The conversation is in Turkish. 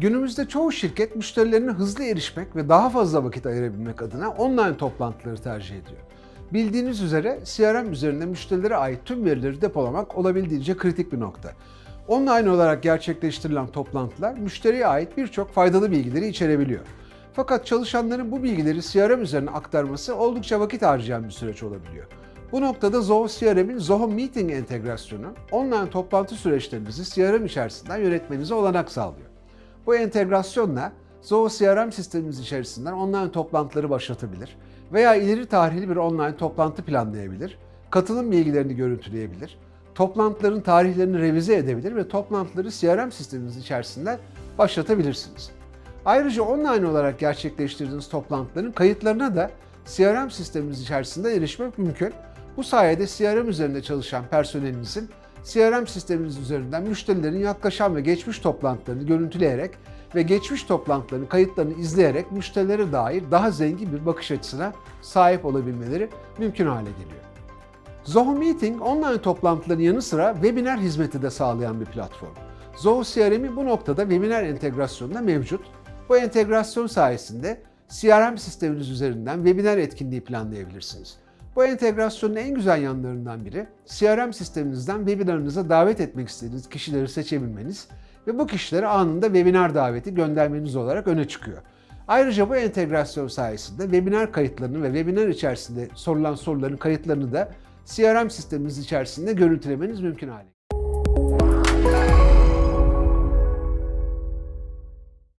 Günümüzde çoğu şirket müşterilerine hızlı erişmek ve daha fazla vakit ayırabilmek adına online toplantıları tercih ediyor. Bildiğiniz üzere CRM üzerinde müşterilere ait tüm verileri depolamak olabildiğince kritik bir nokta. Online olarak gerçekleştirilen toplantılar müşteriye ait birçok faydalı bilgileri içerebiliyor. Fakat çalışanların bu bilgileri CRM üzerine aktarması oldukça vakit harcayan bir süreç olabiliyor. Bu noktada Zoho CRM'in Zoho Meeting entegrasyonu online toplantı süreçlerinizi CRM içerisinden yönetmenize olanak sağlıyor. Bu entegrasyonla Zoho CRM sistemimiz içerisinden online toplantıları başlatabilir veya ileri tarihli bir online toplantı planlayabilir, katılım bilgilerini görüntüleyebilir, toplantıların tarihlerini revize edebilir ve toplantıları CRM sistemimiz içerisinden başlatabilirsiniz. Ayrıca online olarak gerçekleştirdiğiniz toplantıların kayıtlarına da CRM sistemimiz içerisinde erişmek mümkün. Bu sayede CRM üzerinde çalışan personelinizin CRM sisteminiz üzerinden müşterilerin yaklaşan ve geçmiş toplantılarını görüntüleyerek ve geçmiş toplantıların kayıtlarını izleyerek müşterilere dair daha zengin bir bakış açısına sahip olabilmeleri mümkün hale geliyor. Zoho Meeting online toplantıların yanı sıra webinar hizmeti de sağlayan bir platform. Zoho CRM'i bu noktada webinar entegrasyonunda mevcut. Bu entegrasyon sayesinde CRM sisteminiz üzerinden webinar etkinliği planlayabilirsiniz. Bu entegrasyonun en güzel yanlarından biri CRM sisteminizden webinarınıza davet etmek istediğiniz kişileri seçebilmeniz ve bu kişilere anında webinar daveti göndermeniz olarak öne çıkıyor. Ayrıca bu entegrasyon sayesinde webinar kayıtlarını ve webinar içerisinde sorulan soruların kayıtlarını da CRM sistemimiz içerisinde görüntülemeniz mümkün hale